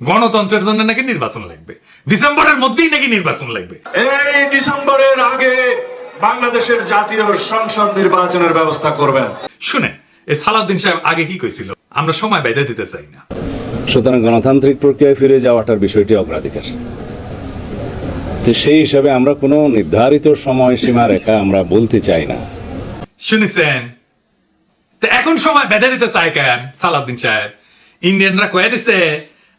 গণতন্ত্রের জন্য নাকি নির্বাচন লাগবে? ডিসেম্বরের মধ্যেই নাকি নির্বাচন লাগবে? এই ডিসেম্বরের আগে বাংলাদেশের জাতীয় সংসদ নির্বাচনের ব্যবস্থা করবেন। শুনে এই সালাউদ্দিন সাহেব আগে কি কইছিল? আমরা সময় বেঁধে দিতে চাই না। সুতরাং গণতান্ত্রিক প্রক্রিয়ায় ফিরে যাওয়াটার বিষয়টি অগ্রাধিকার। তো সেই হিসাবে আমরা কোনো নির্ধারিত সময়সীমা রেখা আমরা বলতে চাই না। শুনেছেন? তো এখন সময় বেঁধে দিতে চায় কেন সালাউদ্দিন সাহেব? ইন্ডিয়ানরা কয়ে দিছে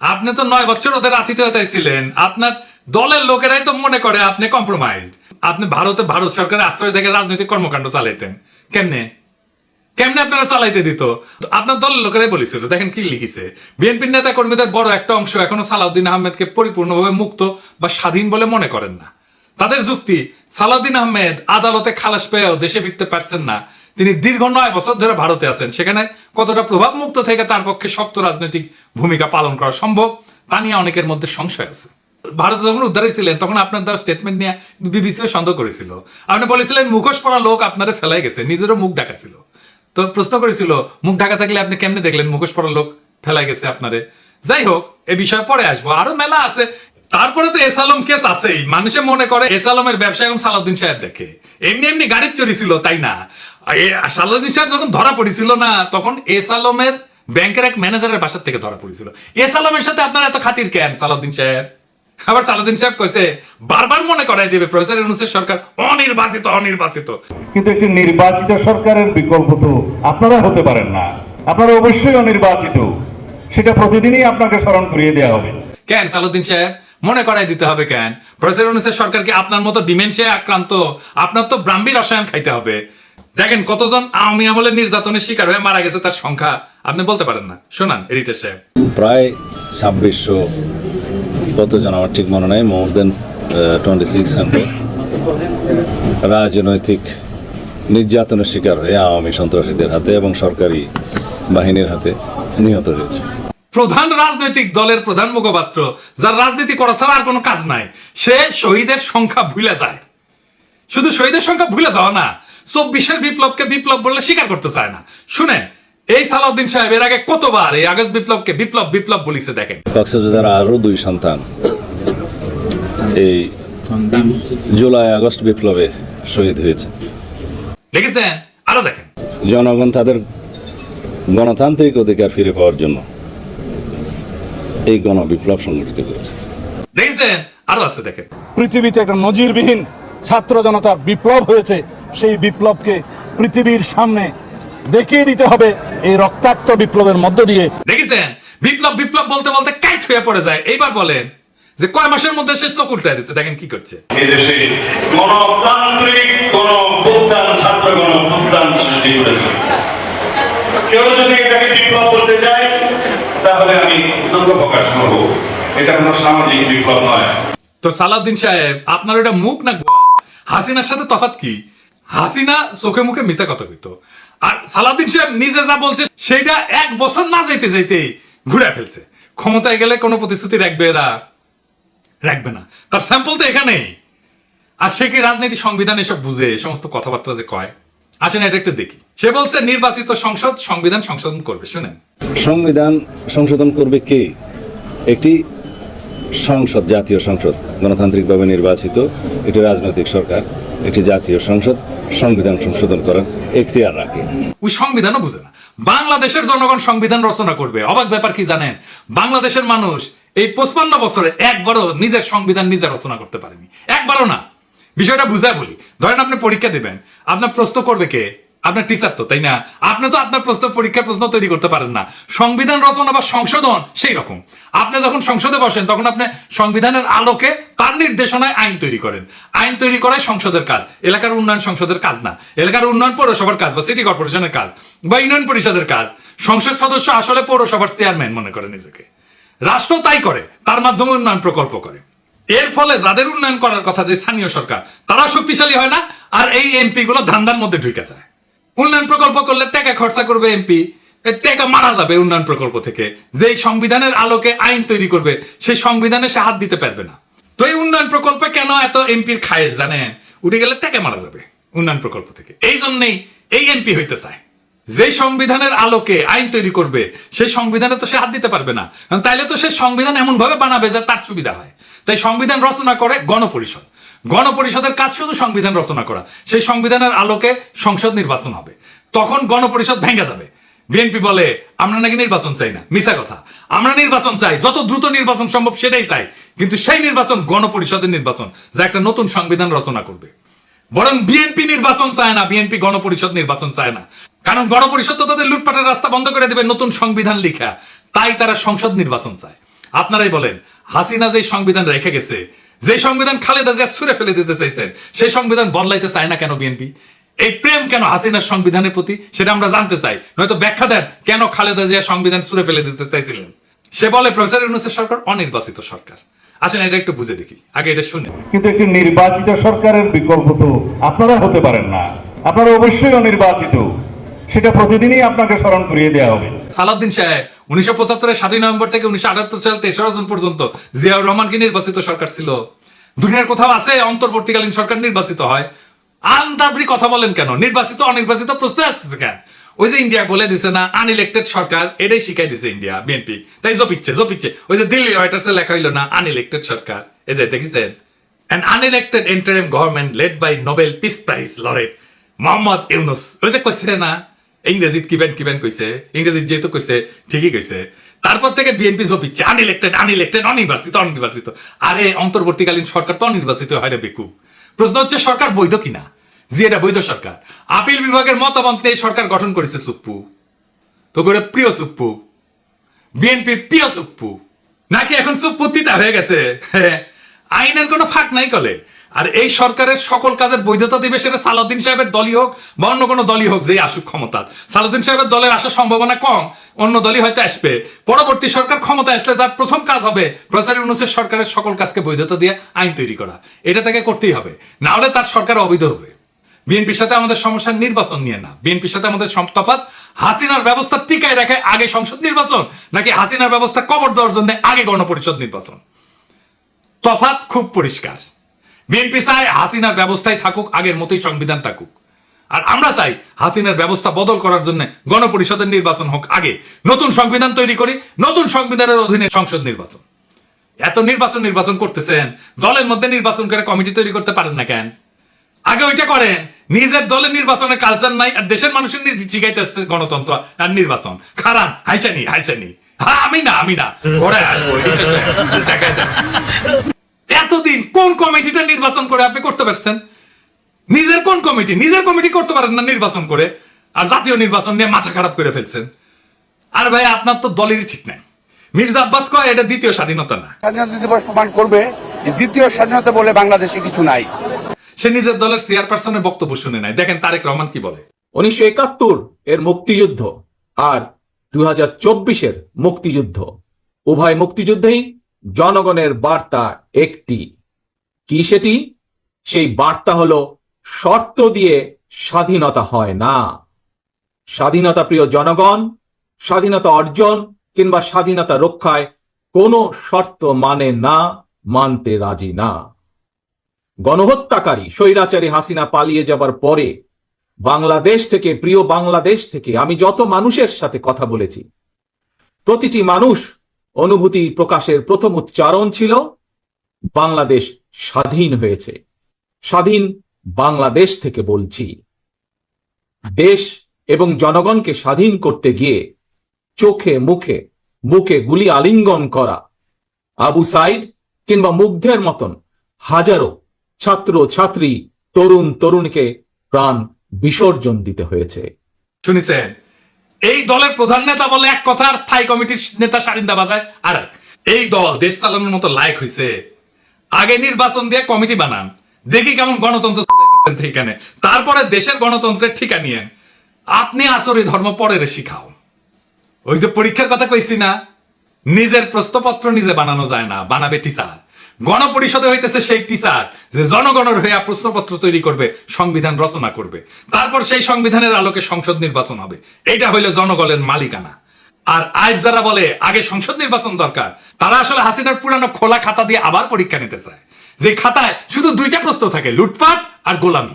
আপনি তো নয় বছর ওদের আতিথেয়তায় ছিলেন আপনার দলের লোকেরাই তো মনে করে আপনি কম্প্রোমাইজ আপনি ভারতে ভারত সরকারের আশ্রয় থেকে রাজনৈতিক কর্মকাণ্ড চালাইতেন। কেমনে? কেমনে আপনারা চালাইতে দিত? আপনার দলের লোকেরাই বলেছিল, দেখেন কি লিখিছে। বিএনপির নেতা কর্মীদের বড় একটা অংশ এখনও সালাউদ্দিন আহমেদকে পরিপূর্ণভাবে মুক্ত বা স্বাধীন বলে মনে করেন না। তাদের যুক্তি, সালাউদ্দিন আহমেদ আদালতে খালাস পেয়েও দেশে ফিরতে পারছেন না। তিনি দীর্ঘ নয় বছর ধরে ভারতে আছেন। সেখানে কতটা প্রভাব মুক্ত থেকে তার পক্ষে শক্ত রাজনৈতিক ভূমিকা পালন করা সম্ভব, তা নিয়ে অনেকের মধ্যে সংশয় আছে। ভারতে যখন উদ্ধারে ছিলেন, তখন আপনার দেওয়া স্টেটমেন্ট নিয়ে বিবিসিও সন্দেহ করেছিল। আপনি বলেছিলেন, মুখোশ পরা লোক আপনারে ফেলাই গেছে, নিজেরও মুখ ঢাকা ছিল। তো প্রশ্ন করেছিল, মুখ ঢাকা থাকলে আপনি কেমনে দেখলেন, মুখোশ পরা লোক ফেলাই গেছে আপনারে? যাই হোক, এ বিষয়ে পরে আসব। আরও মেলা আছে। তারপরে তো এসালম কেস আছেই। মানুষে মনে করে এসালমের ব্যবসা এবং সালাউদ্দিন সাহেব দেখে। এমনি এমনি গাড়ির চুরি ছিল, তাই না? সালাউদ্দিন যখন ধরা পড়েছিল না তখন এসালমের ব্যাংকের এক ম্যানেজারের বাসার থেকে ধরা পড়েছিল। এসালমের সাথে আপনার এত খাতির কেন সালাউদ্দিন সাহেব? আবার সালাউদ্দিন সাহেব কইছে বারবার মনে করাই দেবে প্রফেসর ইউনুসের সরকার অনির্বাচিত অনির্বাচিত। কিন্তু একটি নির্বাচিত সরকারের বিকল্প তো আপনারা হতে পারেন না। আপনারা অবশ্যই অনির্বাচিত। সেটা প্রতিদিনই আপনাকে স্মরণ করিয়ে দেওয়া হবে। কেন সালুদ্দিন সাহেব? মনে করাই দিতে হবে কেন? প্রফেসর ইউনুসের সরকারকে আপনার মতো ডিমেনশিয়া আক্রান্ত? আপনার তো ব্রাহ্মী রসায়ন খাইতে হবে। দেখেন কতজন আওয়ামী আমলের নির্যাতনের শিকার হয়ে মারা গেছে তার সংখ্যা আপনি বলতে পারেন না। শোনান এডিটার সাহেব। প্রায় ছাব্বিশশো কতজন আমার ঠিক মনে নাই more than twenty six hundred রাজনৈতিক নির্যাতনের শিকার হয়ে আওয়ামী সন্ত্রাসীদের হাতে এবং সরকারি বাহিনীর হাতে নিহত হয়েছে। প্রধান রাজনৈতিক দলের প্রধান মুখপাত্র যার রাজনীতি করা ছাড়া আর কোনো কাজ নাই সে শহীদের সংখ্যা ভুলে যায়। শুধু শহীদের সংখ্যা ভুলে যাওয়া না চব্বিশের বিপ্লবকে বিপ্লব বললে স্বীকার করতে চায় না। শুনেন এই সালাউদ্দিন সাহেব এর আগে কতবার এই আগস্ট বিপ্লবকে বিপ্লব বিপ্লব বলিছে দেখেন। কক্সবাজার আরও দুই সন্তান। এই জুলাই আগস্ট বিপ্লবে শহীদ হয়েছে। দেখেছেন? আরও দেখেন। জনগণ তাদের গণতান্ত্রিক অধিকার ফিরে পাওয়ার জন্য এই গণবিপ্লব সংগঠিত করেছে। দেখেছেন? আরও আছে দেখেন। পৃথিবীতে একটা নজিরবিহীন ছাত্র জনতার বিপ্লব হয়েছে। সেই বিপ্লবকে পৃথিবীর সামনে দেখিয়ে দিতে হবে এই রক্তাক্ত বিপ্লবের মধ্য দিয়ে। দেখেছেন? বিপ্লব বিপ্লব বলতে বলতে কাইট হয়ে পড়ে যায়। এইবার বলেন যে কয় মাসের মধ্যে সে চোখ উল্টায় দিচ্ছে দেখেন কি করছে। এদেশে গণতান্ত্রিক কোন অভ্যুত্থান ছাত্র গণ অভ্যুত্থান সৃষ্টি করেছে। কেউ যদি এটাকে বিপ্লব করতে চায় তাহলে আমি দুঃখ প্রকাশ করব। এটা কোনো সামাজিক বিপ্লব নয়। তো সালাউদ্দিন সাহেব আপনার ওটা মুখ না হাসিনার সাথে তফাৎ কি? হাসিনা চোখে মুখে মিশা কথা কইতো। আর সালাউদ্দিন সাহেব নিজে যা বলছে সেটা এক বছর না যাইতে যাইতেই ঘুরে ফেলছে। ক্ষমতায় গেলে কোনো প্রতিশ্রুতি রাখবে এরা? রাখবে না। তার স্যাম্পল তো এখানেই। আর সে কি রাজনীতি, সংবিধান এসব বুঝে সমস্ত কথাবার্তা যে কয়? আসেন এটা একটু দেখি। সে বলছে, নির্বাচিত সংসদ, সংবিধান সংশোধন করবে। শুনেন। সংবিধান সংশোধন করবে কে? একটি সংসদ, জাতীয় সংসদ। গণতান্ত্রিকভাবে নির্বাচিত একটি রাজনৈতিক সরকার একটি জাতীয় সংসদ। সংবিধান সংশোধন করার এখতিয়ার রাখে। ওই সংবিধানও বুঝে না। বাংলাদেশের জনগণ সংবিধান রচনা করবে। অবাক ব্যাপার কি জানেন? বাংলাদেশের মানুষ এই পঁচপান্ন বছরে একবারও নিজের সংবিধান নিজে রচনা করতে পারেনি। একবারও না। বিষয়টা বুঝায় বলি। ধরেন আপনি পরীক্ষা দেবেন। আপনার প্রশ্ন করবে কে? আপনার টিচার তো, তাই না? আপনি তো আপনার প্রশ্ন, পরীক্ষার প্রশ্ন তৈরি করতে পারেন না। সংবিধান রচনা বা সংশোধন সেই রকম। আপনি যখন সংসদে বসেন, তখন আপনি সংবিধানের আলোকে তার নির্দেশনায় আইন তৈরি করেন। আইন তৈরি করাই সংসদের কাজ। এলাকার উন্নয়ন সংসদের কাজ না। এলাকার উন্নয়ন পৌরসভার কাজ বা সিটি কর্পোরেশনের কাজ বা ইউনিয়ন পরিষদের কাজ। সংসদ সদস্য আসলে পৌরসভার চেয়ারম্যান মনে করে নিজেকে। রাষ্ট্র তাই করে, তার মাধ্যমে উন্নয়ন প্রকল্প করে। এর ফলে যাদের উন্নয়ন করার কথা যে স্থানীয় সরকার, তারা শক্তিশালী হয় না, আর এই এমপি গুলো ধান্দার মধ্যে ঢুকে যায়। উন্নয়ন প্রকল্প করলে টাকা খরচা করবে এমপি টাকা মারা যাবে উন্নয়ন প্রকল্প থেকে। যেই সংবিধানের আলোকে আইন তৈরি করবে, সেই সংবিধানে সে হাত দিতে পারবে না। তো এই উন্নয়ন প্রকল্পে কেন এত এমপির খায়েশ জানেন? উঠে গেলে টাকা মারা যাবে উন্নয়ন প্রকল্প থেকে। এই জন্যই এই এমপি হইতে চায়। যেই সংবিধানের আলোকে আইন তৈরি করবে, সেই সংবিধানে তো সে হাত দিতে পারবে না। তাইলে তো সে সংবিধান এমন ভাবে বানাবে যে তার সুবিধা হয়। তাই সংবিধান রচনা করে গণপরিষদ। গণপরিষদের কাজ শুধু সংবিধান রচনা করা। সেই সংবিধানের আলোকে সংসদ নির্বাচন হবে। তখন গণপরিষদ ভেঙে যাবে। বিএনপি বলে, আমরা নাকি নির্বাচন চাই না। মিশা কথা। আমরা নির্বাচন চাই। যত দ্রুত নির্বাচন সম্ভব সেটাই চাই। কিন্তু সেই নির্বাচন গণপরিষদের নির্বাচন, যা একটা নতুন সংবিধান রচনা করবে। বরং বিএনপি নির্বাচন চায় না, বিএনপি গণপরিষদ নির্বাচন চায় না। কারণ গণপরিষদ তো তাদের লুটপাটের রাস্তা বন্ধ করে দেবে নতুন সংবিধান লিখা। তাই তারা সংসদ নির্বাচন চায়। আপনারাই বলেন, হাসিনা যে সংবিধান রেখে গেছে যে সংবিধান খালেদা জিয়া ছুড়ে ফেলে দিতে চাইছেন, সেই সংবিধান বদলাইতে চায় না কেন বিএনপি? এই প্রেম কেন হাসিনার সংবিধানের প্রতি? সেটা আমরা জানতে চাই। নয়তো ব্যাখ্যা দেন, কেন খালেদা জিয়া সংবিধান ছুড়ে ফেলে দিতে চাইছিলেন? সে বলে প্রফেসর ইউনুসের সরকার অনির্বাচিত সরকার। আসেন, এটা একটু বুঝে দেখি। আগে এটা শুনে। কিন্তু একটি নির্বাচিত সরকারের বিকল্প তো আপনারা হতে পারেন না। আপনারা অবশ্যই অনির্বাচিত। সেটা প্রতিদিনই আপনাকে স্মরণ করিয়ে দেওয়া হবে। সালাউদ্দিন সাহেব, উনিশশো পঁচাত্তরের সাতই নভেম্বর থেকে উনিশশো আটাত্তর সাল তেসরা জুন পর্যন্ত জিয়াউর রহমানকে নির্বাচিত সরকার ছিল। দুনিয়ার কোথাও আছে অন্তর্বর্তীকালীন সরকার নির্বাচিত হয়? আন্দাবরি কথা বলেন কেন? নির্বাচিত, অনির্বাচিত প্রশ্ন আসতেছে কেন? ওই যে ইন্ডিয়া বলে দিছে না আনইলেক্টেড সরকার, এটাই শিখাই দিছে ইন্ডিয়া, বিএনপি। তাই জপিচ্ছে জপিচ্ছে ওই যে দিল্লি রাইটার্সে লেখা হইল না আনইলেক্টেড সরকার। এই যে দেখেছেন? An unelected interim government led by Nobel Peace Prize laureate Muhammad Yunus. ওই যে কইছে না ইংরেজিত কিবেন কিবেন কইছে ইংরেজিত যেহেতু কইছে ঠিকই কইছে তারপর থেকে বিএনপি জপিচ্ছে আনইলেক্টেড আনইলেক্টেড অনির্বাচিত অনির্বাচিত আরে, অন্তর্বর্তীকালীন সরকার তো অনির্বাচিত হয় রে বেকু। প্রশ্ন হচ্ছে, সরকার বৈধ কিনা? জি, এটা বৈধ সরকার। আপিল বিভাগের মতামত নিয়ে সরকার গঠন করেছে সুপ্পু। তো করে প্রিয় সুপ্পু। বিএনপির প্রিয় সুপ্পু। নাকি এখন সুপ্পু তিতা হয়ে গেছে? আইনের কোনো ফাঁক নাই কলে। আর এই সরকারের সকল কাজের বৈধতা দিবে সেটা সালাউদ্দিন সাহেবের দলই হোক বা অন্য কোনো দলই হোক, যেই আসুক ক্ষমতা। সালাউদ্দিন সাহেবের দলের আসার সম্ভাবনা কম, অন্য দলই হয়তো আসবে। পরবর্তী সরকার ক্ষমতা আসলে যার প্রথম কাজ হবে প্রচার ইউনুসের সরকারের সকল কাজকে বৈধতা দিয়ে আইন তৈরি করা। এটা তাকে করতেই হবে। না হলে তার সরকার অবৈধ হবে। বিএনপির সাথে আমাদের সমস্যা নির্বাচন নিয়ে না। বিএনপির সাথে আমাদের তফাৎ হাসিনার ব্যবস্থা টিকায় রাখে আগে সংসদ নির্বাচন, নাকি হাসিনার ব্যবস্থা কবর দেওয়ার জন্য আগে গণপরিষদ নির্বাচন? তফাৎ খুব পরিষ্কার। বিএনপি চায় হাসিনার ব্যবস্থায় থাকুক, আগের মতোই সংবিধান থাকুক। আর আমরা চাই হাসিনার ব্যবস্থা বদল করার জন্য গণপরিষদের নির্বাচন হোক আগে। নতুন সংবিধান তৈরি করি, নতুন সংবিধানের অধীনে সংসদ নির্বাচন। এত নির্বাচন নির্বাচন করতেছেন, দলের মধ্যে নির্বাচন করে কমিটি তৈরি করতে পারেন না কেন? আগে ওইটা করেন, নিজের দলের নির্বাচনের কালচার নাই আর দেশের মানুষের শিখাইতে আসছে গণতন্ত্র আর নির্বাচন। খারাপ, হাইসানি হাইসানি। হ্যাঁ আমি না আমি না। ঘরে আসব। এতদিন কোন কমিটিটা নির্বাচন করে আপনি করতে পারছেন? নিজের কোন কমিটি? নিজের কমিটি করতে পারেন না নির্বাচন করে আর জাতীয় নির্বাচন নিয়ে মাথা খারাপ করে ফেলছেন। আর ভাই আপনার তো দলেরই ঠিক নাই। মির্জা আব্বাস কয় এটা দ্বিতীয় স্বাধীনতা না। স্বাধীনতা দিবস প্রমাণ করবে দ্বিতীয় স্বাধীনতা বলে বাংলাদেশে কিছু নাই। সে নিজের দলের চেয়ারপারসনের বক্তব্য শুনে নাই। দেখেন তারেক রহমান কি বলে। উনিশশো একাত্তর এর মুক্তিযুদ্ধ আর দুই হাজার চব্বিশের মুক্তিযুদ্ধ। উভয় মুক্তিযুদ্ধেই জনগণের বার্তা একটি। কি সেটি? সেই বার্তা হলো, শর্ত দিয়ে স্বাধীনতা হয় না। স্বাধীনতা প্রিয় জনগণ, স্বাধীনতা অর্জন কিংবা স্বাধীনতা রক্ষায় কোনো শর্ত মানে না, মানতে রাজি না। গণহত্যাকারী স্বৈরাচারী হাসিনা পালিয়ে যাবার পরে বাংলাদেশ থেকে, প্রিয় বাংলাদেশ থেকে আমি যত মানুষের সাথে কথা বলেছি, প্রতিটি মানুষ অনুভূতি প্রকাশের প্রথম উচ্চারণ ছিল, বাংলাদেশ স্বাধীন হয়েছে। স্বাধীন বাংলাদেশ থেকে বলছি। দেশ এবং জনগণকে স্বাধীন করতে গিয়ে চোখে মুখে, বুকে গুলি আলিঙ্গন করা, আবু সাইদ কিংবা মুগ্ধের মতন হাজারো ছাত্র ছাত্রী তরুণ তরুণীকে প্রাণ বিসর্জন দিতে হয়েছে। শুনেছেন? এই দলের প্রধান নেতা বলে এক কথা আর স্থায়ী কমিটির নেতা সারিন্দা বাজায় আর এই দল দেশ চালানোর মতো লায়ক হয়েছে আগে নির্বাচন দিয়ে কমিটি বানান। দেখি কেমন গণতন্ত্র ঠিকানে তারপরে দেশের গণতন্ত্রের ঠিকা নিয়েন। আপনি আসরে ধর্ম পরের শিখাও। ওই যে পরীক্ষার কথা কইছি না, নিজের প্রশ্নপত্র নিজে বানানো যায় না, বানাবে টিচার। গণপরিষদে হইতেছে সেই টিচার যে জনগণের হইয়া প্রশ্নপত্র তৈরি করবে, সংবিধান রচনা করবে। তারপর সেই সংবিধানের আলোকে সংসদ নির্বাচন হবে। এটা হইল জনগণের মালিকানা। আর আজ যারা বলে, আগে সংসদ নির্বাচন দরকার তারা আসলে হাসিনার পুরানো খোলা খাতা দিয়ে আবার পরীক্ষা নিতে চায়। যে খাতায় শুধু দুইটা প্রশ্ন থাকে, লুটপাট আর গোলামি।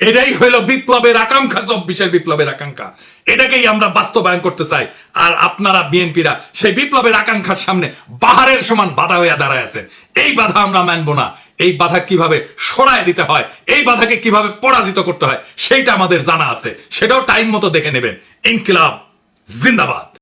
এটাই হইল বিপ্লবের আকাঙ্ক্ষা, চব্বিশের বিপ্লবের আকাঙ্ক্ষা। এটাকেই আমরা বাস্তবায়ন করতে চাই। আর আপনারা, বিএনপিরা, সেই বিপ্লবের আকাঙ্ক্ষার সামনে বাহারের সমান বাধা হইয়া দাঁড়ায় আছেন। এই বাধা আমরা মানবো না। এই বাধা কীভাবে সরায় দিতে হয়, এই বাধাকে কীভাবে পরাজিত করতে হয়, সেইটা আমাদের জানা আছে। সেটাও টাইম মতো দেখে নেবেন। ইনকিলাব, জিন্দাবাদ।